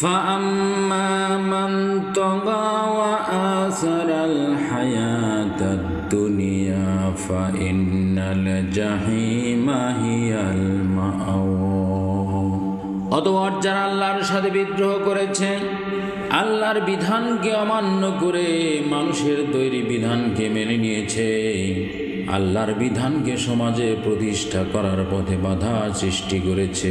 فأما من طغى وآثر الحياة الدنيا فإن الجحيم هي المأوى অতঃপর যারা আল্লাহর সাথে বিদ্রোহ করেছে আল্লাহর বিধানকে অমান্য করে মানুষের তৈরি বিধানকে মেনে নিয়েছে আল্লাহর বিধানকে সমাজে প্রতিষ্ঠা করার পথে বাধা সৃষ্টি করেছে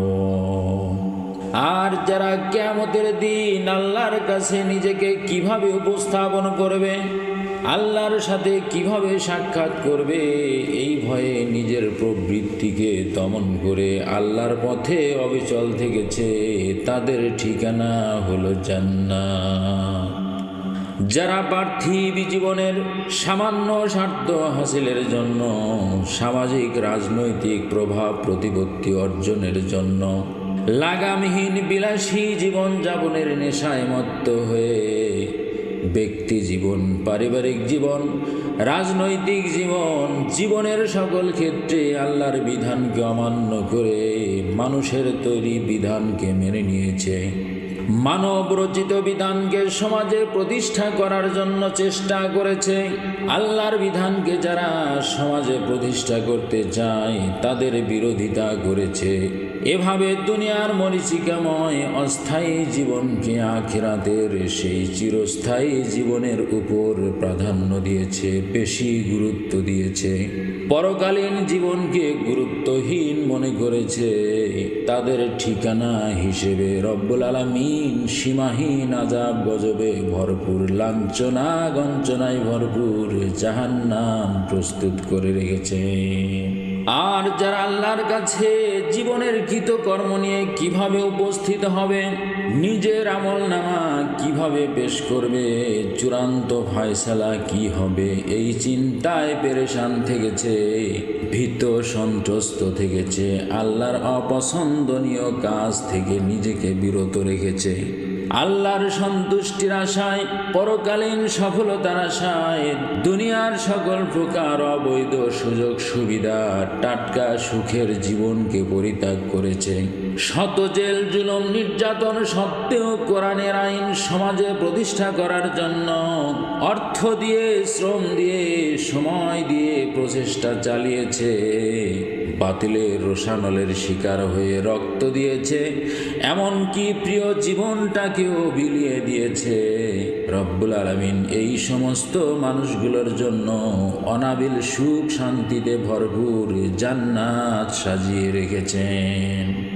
আর যারা কেমতের দিন আল্লাহর কাছে নিজেকে কীভাবে উপস্থাপন করবে, আল্লাহর সাথে কীভাবে সাক্ষাৎ করবে, এই ভয়ে নিজের প্রবৃত্তিকে দমন করে আল্লাহর পথে অবিচল থেকেছে, তাদের ঠিকানা হলো জান্নাত। যারা পার্থিব জীবনের সামান্য স্বার্থ হাসিলের জন্য, সামাজিক রাজনৈতিক প্রভাব প্রতিপত্তি অর্জনের জন্য লাগামহীন বিলাসী জীবন যাপনের নেশায় মত্ত হয়ে ব্যক্তি জীবন, পারিবারিক জীবন, রাজনৈতিক জীবন, জীবনের সকল ক্ষেত্রে আল্লাহর বিধানকে অমান্য করে মানুষের তৈরি বিধানকে মেনে নিয়েছে। মানব রচিত বিধানকে সমাজে প্রতিষ্ঠা করার জন্য চেষ্টা করেছে। আল্লাহর বিধানকে যারা সমাজে প্রতিষ্ঠা করতে চায়, তাদের বিরোধিতা করেছে। এভাবে দুনিয়ার মরিচিকাময় অস্থায়ী জীবনকে আখিরাতের সেই চিরস্থায়ী জীবনের উপর প্রাধান্য দিয়েছে, বেশি গুরুত্ব দিয়েছে। পরকালীন জীবনকে গুরুত্বহীন মনে করেছে। তাদের ঠিকানা হিসেবে রব্বুল আলমিন সীমাহীন আজাব গজবে ভরপুর, লাঞ্ছনা গঞ্চনায় ভরপুর জাহান্নাম প্রস্তুত করে রেখেছে। আর যারা আল্লাহর কাছে জীবনের কৃতকর্ম নিয়ে কীভাবে উপস্থিত হবে, নিজের আমল নামা কীভাবে পেশ করবে? চূড়ান্ত ফয়সালা কি হবে? এই চিন্তায় পেরেশান থেকেছে, ভীত সন্ত্রস্ত থেকেছে, আল্লাহর অপছন্দনীয় কাজ থেকে নিজেকে বিরত রেখেছে। আল্লাহর সন্তুষ্টির আশায়, পরকালীন সফলতার আশায়, দুনিয়ার সকল প্রকার অবৈধ সুযোগ সুবিধা টাটকা সুখের জীবনকে পরিত্যাগ করেছে। শত জেল, জুলম, নির্যাতন সত্ত্বেও কোরআনের আইন সমাজে প্রতিষ্ঠা করার জন্য অর্থ দিয়ে, শ্রম দিয়ে, সময় দিয়ে প্রচেষ্টা চালিয়েছে। বাতিলের রোশানলের শিকার হয়ে রক্ত দিয়েছে। এমনকি প্রিয় জীবনটাকেও বিলিয়ে দিয়েছে। রব্বুল আলমিন এই সমস্ত মানুষগুলোর জন্য অনাবিল সুখ শান্তিতে ভরপুর জান্নাত সাজিয়ে রেখেছেন।